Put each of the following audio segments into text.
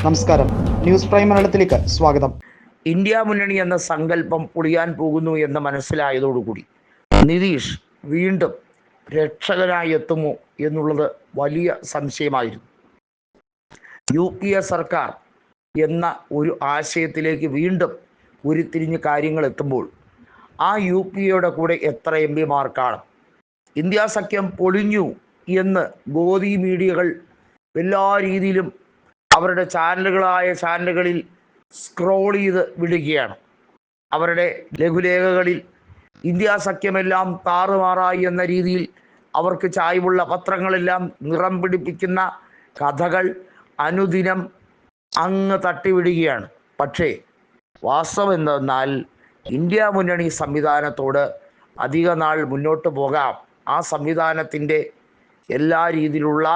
നമസ്കാരം. News prime മലയാളത്തിലേക്ക് സ്വാഗതം. ഇന്ത്യ മുന്നണി എന്ന സങ്കല്പം പൊളിയാൻ പോകുന്നു എന്ന് മനസ്സിലായതോടുകൂടി നിതീഷ് വീണ്ടും രക്ഷകനായി എത്തുമോ എന്നുള്ളത് വലിയ സംശയമായിരുന്നു. യു പി എ സർക്കാർ എന്ന ഒരു ആശയത്തിലേക്ക് വീണ്ടും ഉരുത്തിരിഞ്ഞ് കാര്യങ്ങൾ എത്തുമ്പോൾ ആ യു പി എയുടെ കൂടെ എത്ര എം പിമാർ കാണും? ഇന്ത്യ സഖ്യം പൊളിഞ്ഞു എന്ന് ഗോദി മീഡിയകൾ എല്ലാ രീതിയിലും അവരുടെ ചാനലുകളായ ചാനലുകളിൽ സ്ക്രോൾ ചെയ്ത് വിടുകയാണ്. അവരുടെ ലഘുലേഖകളിൽ ഇന്ത്യ സഖ്യമെല്ലാം താറുമാറായി എന്ന രീതിയിൽ അവർക്ക് ചായ്വുള്ള പത്രങ്ങളെല്ലാം നിറം പിടിപ്പിക്കുന്ന കഥകൾ അനുദിനം അങ്ങ് തട്ടിവിടുകയാണ്. പക്ഷേ വാസ്തവം എന്തെന്നാൽ ഇന്ത്യ മുന്നണി സംവിധാനത്തോട് അധിക നാൾ മുന്നോട്ട് പോകാം. ആ സംവിധാനത്തിന്റെ എല്ലാ രീതിയിലുള്ള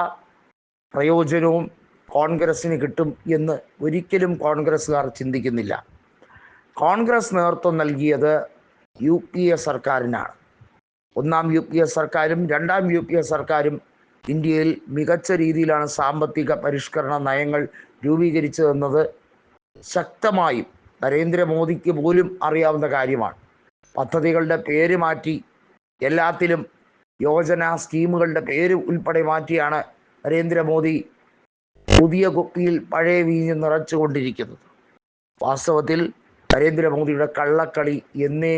പ്രയോജനവും കോൺഗ്രസ്സിന് കിട്ടും എന്ന് ഒരിക്കലും കോൺഗ്രസ്സുകാർ ചിന്തിക്കുന്നില്ല. കോൺഗ്രസ് നേതൃത്വം നൽകിയത് യു പി എ സർക്കാരിനാണ്. ഒന്നാം യു പി എ സർക്കാരും രണ്ടാം യു പി എ സർക്കാരും ഇന്ത്യയിൽ മികച്ച രീതിയിലാണ് സാമ്പത്തിക പരിഷ്കരണ നയങ്ങൾ രൂപീകരിച്ചതെന്നത് ശക്തമായും നരേന്ദ്രമോദിക്ക് പോലും അറിയാവുന്ന കാര്യമാണ്. പദ്ധതികളുടെ പേര് മാറ്റി എല്ലാത്തിലും യോജന സ്കീമുകളുടെ പേര് ഉൾപ്പെടെ മാറ്റിയാണ് നരേന്ദ്രമോദി പുതിയ കുപ്പിയിൽ പഴയ വീഞ്ഞ് നിറച്ചുകൊണ്ടിരിക്കുന്നത് വാസ്തവത്തിൽ നരേന്ദ്രമോദിയുടെ കള്ളക്കളി എന്നേ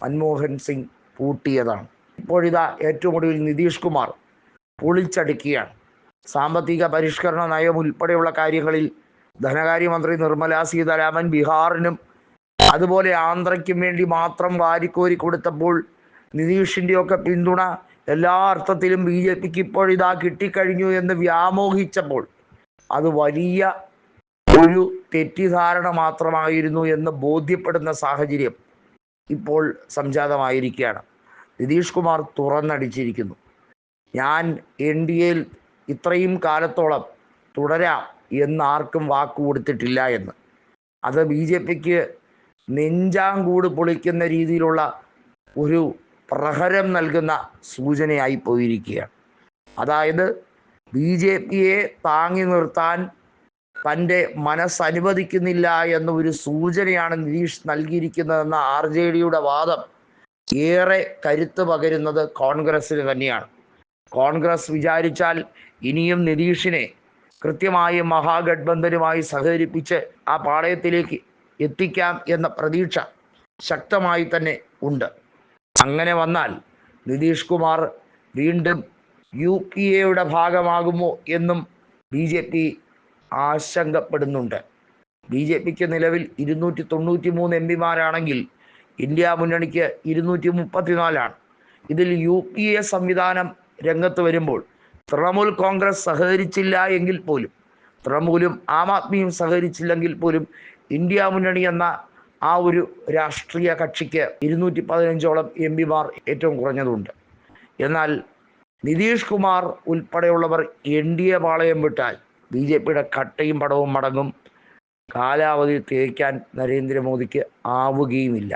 മൻമോഹൻ സിംഗ് പൂട്ടിയതാണ്. ഇപ്പോഴിതാ ഏറ്റവും ഒടുവിൽ നിതീഷ് കുമാർ പൊളിച്ചടുക്കുകയാണ്. സാമ്പത്തിക പരിഷ്കരണ നയം ഉൾപ്പെടെയുള്ള കാര്യങ്ങളിൽ ധനകാര്യമന്ത്രി നിർമ്മല സീതാരാമൻ ബീഹാറിനും അതുപോലെ ആന്ധ്രയ്ക്കും വേണ്ടി മാത്രം വാരിക്കോരി കൊടുത്തപ്പോൾ നിതീഷിന്റെയൊക്കെ പിന്തുണ എല്ലാ അർത്ഥത്തിലും ബി ജെ പിക്ക് ഇപ്പോഴിതാ കിട്ടിക്കഴിഞ്ഞു എന്ന് വ്യാമോഹിച്ചപ്പോൾ അത് വലിയ ഒരു തെറ്റിദ്ധാരണ മാത്രമായിരുന്നു എന്ന് ബോധ്യപ്പെടുന്ന സാഹചര്യം ഇപ്പോൾ സംജാതമായിരിക്കുകയാണ്. നിതീഷ് കുമാർ തുറന്നടിച്ചിരിക്കുന്നു. ഞാൻ എൻ ഡി എയിൽ ഇത്രയും കാലത്തോളം തുടരാം എന്ന് ആർക്കും വാക്ക് കൊടുത്തിട്ടില്ല എന്ന്. അത് ബി ജെ പിക്ക് നെഞ്ചാങ്കൂട് പൊളിക്കുന്ന രീതിയിലുള്ള ഒരു പ്രഹരം നൽകുന്ന സൂചനയായി പോയിരിക്കുകയാണ്. അതായത് ബി ജെ പിയെ താങ്ങി നിർത്താൻ തന്റെ മനസ്സനുവദിക്കുന്നില്ല എന്ന ഒരു സൂചനയാണ് നിതീഷ് നൽകിയിരിക്കുന്നതെന്ന ആർ ജെ ഡിയുടെ വാദം ഏറെ കരുത്ത് പകരുന്നത് കോൺഗ്രസ്സിന് തന്നെയാണ്. കോൺഗ്രസ് വിചാരിച്ചാൽ ഇനിയും നിതീഷിനെ കൃത്യമായി മഹാഗഡ്ബന്ധനുമായി സഹകരിപ്പിച്ച് ആ പാളയത്തിലേക്ക് എത്തിക്കാം എന്ന പ്രതീക്ഷ ശക്തമായി തന്നെ ഉണ്ട്. അങ്ങനെ വന്നാൽ നിതീഷ് കുമാർ വീണ്ടും യു പി എയുടെ ഭാഗമാകുമോ എന്നും ബി ജെ പി ആശങ്കപ്പെടുന്നുണ്ട്. ബി ജെ പിക്ക് നിലവിൽ ഇരുന്നൂറ്റി തൊണ്ണൂറ്റി മൂന്ന് എം പിമാരാണെങ്കിൽ ഇന്ത്യ മുന്നണിക്ക് ഇരുന്നൂറ്റി മുപ്പത്തിനാലാണ് ഇതിൽ യു പി എ സംവിധാനം രംഗത്ത് വരുമ്പോൾ തൃണമൂൽ കോൺഗ്രസ് സഹകരിച്ചില്ല എങ്കിൽ പോലും തൃണമൂലും ആം ആദ്മിയും സഹകരിച്ചില്ലെങ്കിൽ പോലും ഇന്ത്യ മുന്നണി എന്ന ആ ഒരു രാഷ്ട്രീയ കക്ഷിക്ക് ഇരുന്നൂറ്റി പതിനഞ്ചോളം എം പിമാർ ഏറ്റവും കുറഞ്ഞതുണ്ട്. എന്നാൽ നിതീഷ് കുമാർ ഉൾപ്പെടെയുള്ളവർ എൻ ഡി എ പാളയം വിട്ടാൽ ബി ജെ പിയുടെ കട്ടയും പടവും മടങ്ങും. കാലാവധി തേക്കാൻ നരേന്ദ്രമോദിക്ക് ആവുകയുമില്ല.